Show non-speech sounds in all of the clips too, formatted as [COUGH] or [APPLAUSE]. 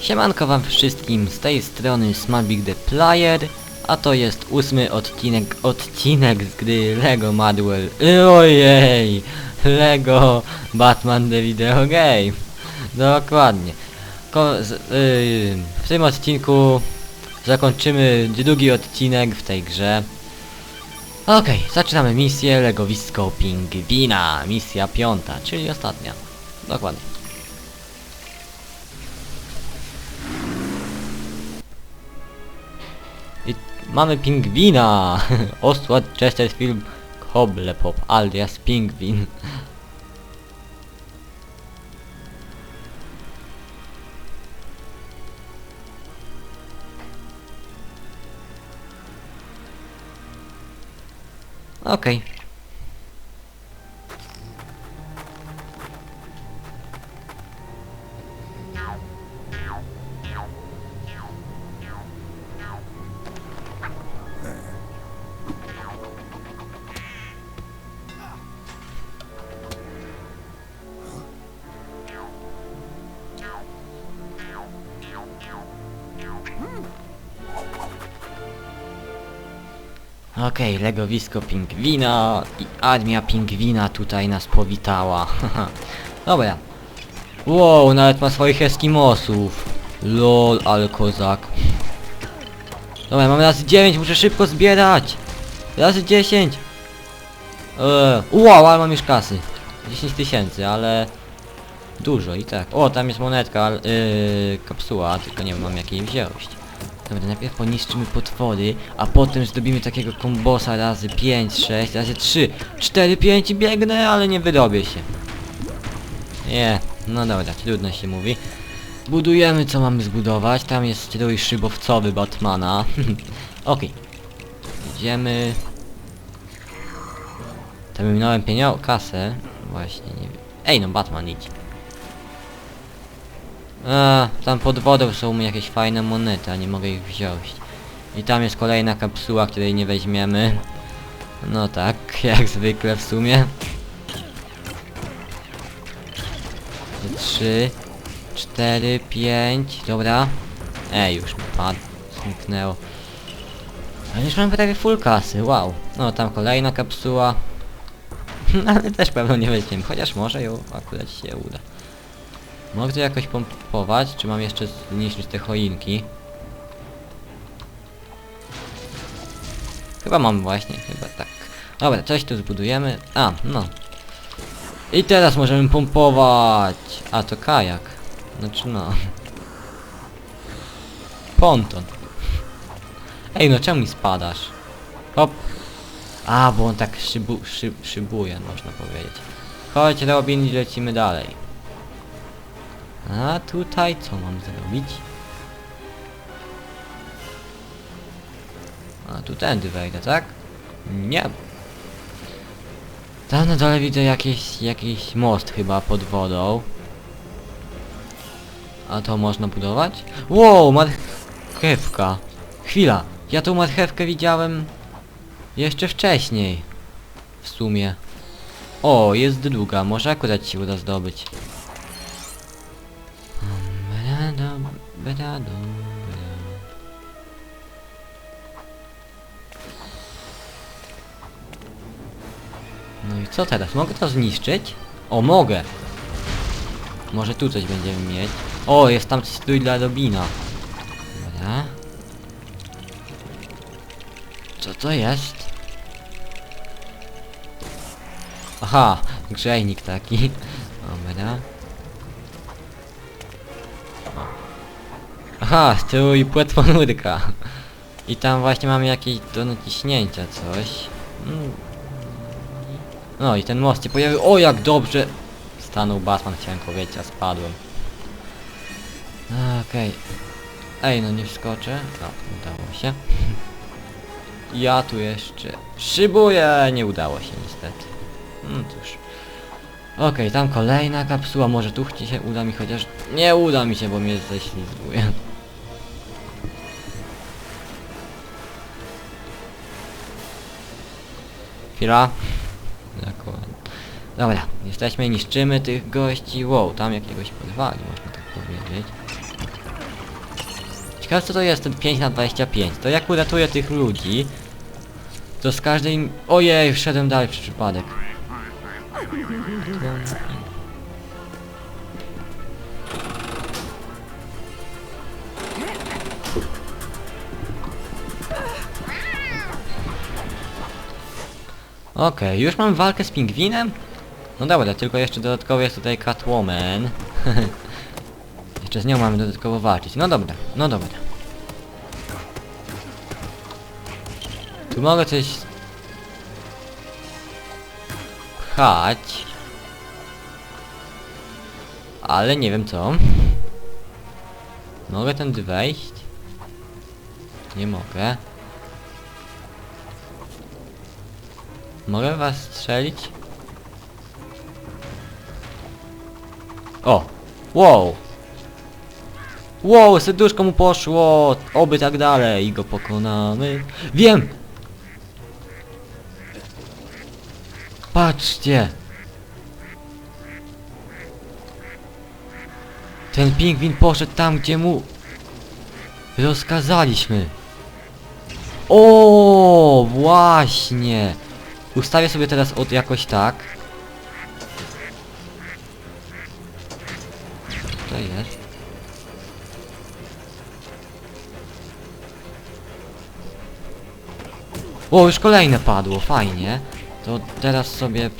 Siemanko wam wszystkim, z tej strony Small Big the Player, a to jest ósmy odcinek, odcinek z gry Lego Madwell. Ojej! Lego Batman the Video Game. Dokładnie. Ko z, yy, w tym odcinku zakończymy drugi odcinek w tej grze. Okej, zaczynamy misję Legowisko Pingwina. Misja piąta, czyli ostatnia. Dokładnie. Mamy pingwina! [LAUGHS] Oswald Chesterfield Cobblepop alias Pingwin. [LAUGHS] Okej. Okej, legowisko pingwina i armia pingwina tutaj nas powitała. [LAUGHS] Dobra. Wow, nawet ma swoich eskimosów. Lol, ale kozak. Dobra, mamy razy 9, muszę szybko zbierać. Razy 10. Eee, wow, ale mam już kasy. 10 tysięcy, ale... Dużo i tak. O, tam jest monetka, ale- yy, kapsuła, tylko nie mam jak jej wziąć. Dobra, najpierw poniszczymy potwory, a potem zrobimy takiego kombosa razy 5, 6, razy 3, 4, 5 i biegnę, ale nie wyrobię się. Nie, no dobra, trudno się mówi. Budujemy co mamy zbudować, tam jest strój szybowcowy Batmana. [LAUGHS] Okej. Idziemy. Tam minąłem pieniądze, kasę. Właśnie, nie wiem. Ej, no Batman idź. A, tam pod wodą są mu jakieś fajne monety, a nie mogę ich wziąć. I tam jest kolejna kapsuła, której nie weźmiemy. No tak, [LAUGHS] jak zwykle w sumie. Trzy, cztery, pięć, dobra. Ej, już mi padł, zniknęło. Ale już mam prawie full kasy, wow. No, tam kolejna kapsuła. [LAUGHS] Ale też pewno nie weźmiemy, chociaż może ją akurat się uda. Mogę to jakoś pompować, czy mam jeszcze zniszczyć te choinki? Chyba mam właśnie, chyba tak. Dobra, coś tu zbudujemy. A, no. I teraz możemy pompować. A, to kajak. Znaczy no. Ponton. Ej, no czemu mi spadasz? Hop. A, bo on tak szybu, szyb, szybuje, można powiedzieć. Chodź Robin lecimy dalej. A tutaj co mam zrobić? A tu tędy wejdę, tak? Nie. Tam na dole widzę jakieś, jakiś most chyba pod wodą. A to można budować? Wow, marchewka. Chwila, ja tą marchewkę widziałem jeszcze wcześniej. W sumie. O, jest druga, może akurat się uda zdobyć. No i co teraz? Mogę to zniszczyć? O, mogę! Może tu coś będziemy mieć. O, jest tam strój dla Robina. Dobra. Co to jest? Aha, grzejnik taki. Dobra. Aha, strój płetwonurka. I tam właśnie mamy jakieś do naciśnięcia coś. Mm. No i ten most się pojawił. O jak dobrze! Stanął Batman, chciałem powiedzieć, a spadłem. Okej. Ej, no nie wskoczę. No, udało się. [LAUGHS] Ja tu jeszcze szybuję. Nie udało się niestety. No cóż. Okej, tam kolejna kapsuła. Może tu ci się uda mi chociaż... Nie uda mi się, bo mnie ześlizguje. Chwila. Dobra, jesteśmy, niszczymy tych gości. Wow, tam jakiegoś podwali, można tak powiedzieć. Ciekawe co to jest ten 5 na 25 To jak uratuję tych ludzi To z każdej... Ojej, wszedłem dalej przez przypadek Okej, już mam walkę z pingwinem? No dobra, tylko jeszcze dodatkowo jest tutaj Catwoman. [LAUGHS] jeszcze z nią mamy dodatkowo walczyć. No dobra, no dobra. Tu mogę coś... Pchać. Ale nie wiem co. Mogę tędy wejść? Nie mogę. Mogę was strzelić? O! Wow! Wow, serduszko mu poszło! Oby tak dalej i go pokonamy. Wiem! Patrzcie! Ten pingwin poszedł tam, gdzie mu rozkazaliśmy. O, właśnie! Ustawię sobie teraz od jakoś tak. To jest? O, już kolejne padło, fajnie. To teraz sobie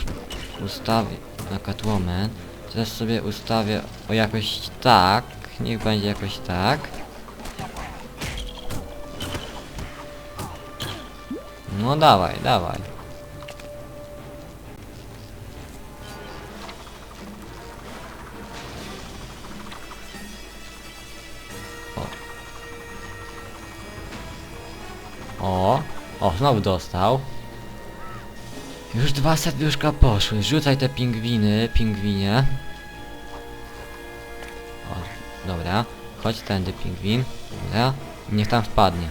ustawię na Catwoman. Teraz sobie ustawię o jakoś tak. Niech będzie jakoś tak. No dawaj, dawaj. O, o, znowu dostał. Już dwa serduszka poszły. Rzucaj te pingwiny, pingwinie. O, dobra. Chodź tędy, pingwin. Dobra. Niech tam wpadnie.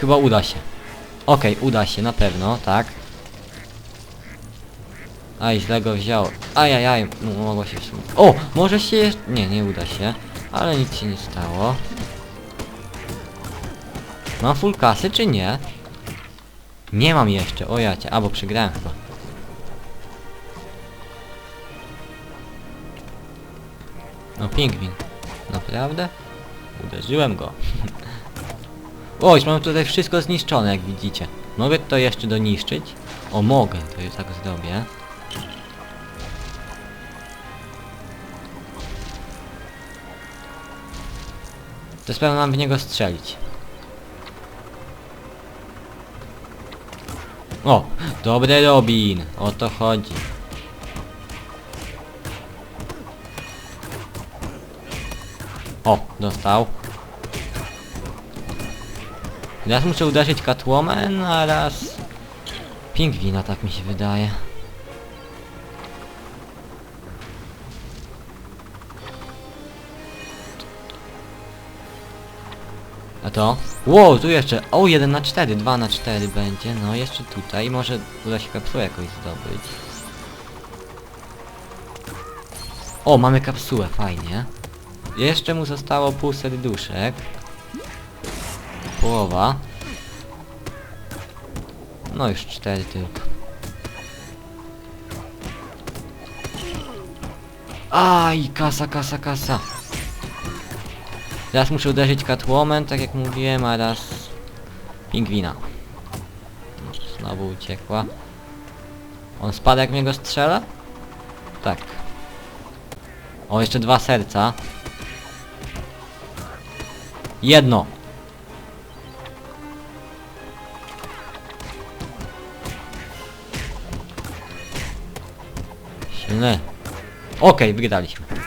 Chyba uda się. Okej, uda się, na pewno, tak. Aj, źle go wziął. Ajajaj, m- mogło się. O! Może się jeszcze... Nie, nie uda się. Ale nic się nie stało. Mam full kasy, czy nie? Nie mam jeszcze, o jacie, albo przegrałem chyba. No pingwin. Naprawdę? Uderzyłem go. [LAUGHS] o, już mam tutaj wszystko zniszczone, jak widzicie. Mogę to jeszcze doniszczyć? O, mogę, to już tak zrobię. To pewno mam w niego strzelić. O, dobry Robin, o to chodzi. O, dostał. Raz muszę uderzyć Catwoman, a raz... Pingwina, tak mi się wydaje. A to? Wow, tu jeszcze, o 1 na 4, 2 na 4 będzie, no jeszcze tutaj, może uda się kapsułę jakoś zdobyć. O, mamy kapsułę, fajnie. Jeszcze mu zostało pół serduszek. Połowa. No już 4 tylko. Aj, kasa, kasa, kasa. Teraz muszę uderzyć Catwoman, tak jak mówiłem, a raz pingwina. No, Znowu uciekła. On spada jak mnie go strzela? Tak. O, jeszcze dwa serca. Jedno. Silny. Okej, wygraliśmy.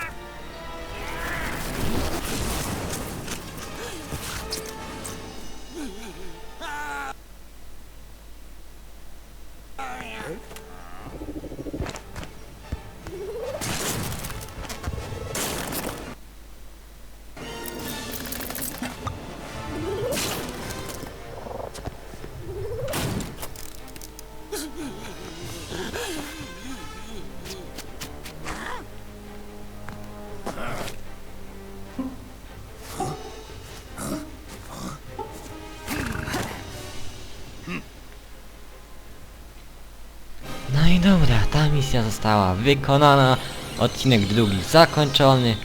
No i dobra, ta misja została wykonana, odcinek drugi zakończony.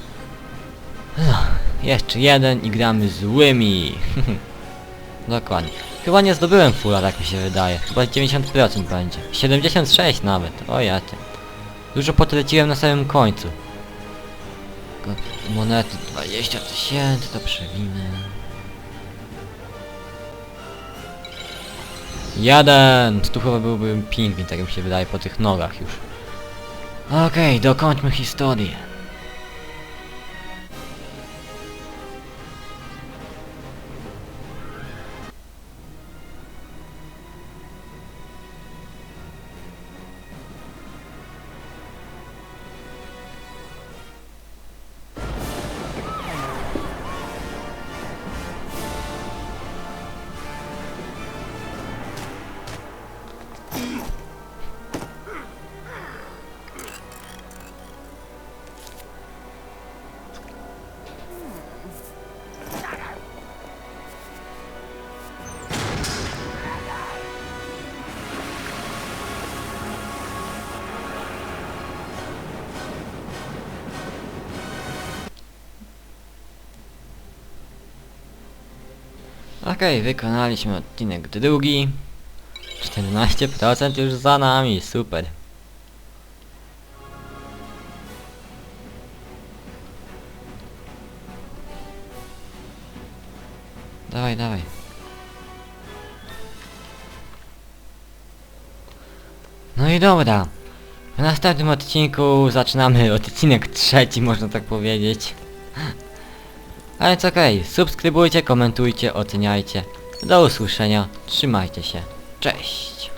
No, jeszcze jeden i gramy złymi. [LAUGHS] Dokładnie. Chyba nie zdobyłem fulla, tak mi się wydaje. Chyba 90% będzie. 76 nawet. O ja. Dużo potraciłem na samym końcu. Monety 20 tysięcy to przewinę. Jeden! Tu chyba byłby pingwin, tak mi się wydaje, po tych nogach już. Okej, dokończmy historię. Okej, wykonaliśmy odcinek drugi. 14% już za nami, super. Dawaj, dawaj. No i dobra. W następnym odcinku zaczynamy odcinek trzeci, można tak powiedzieć. A więc okej, subskrybujcie, komentujcie, oceniajcie. Do usłyszenia, trzymajcie się. Cześć!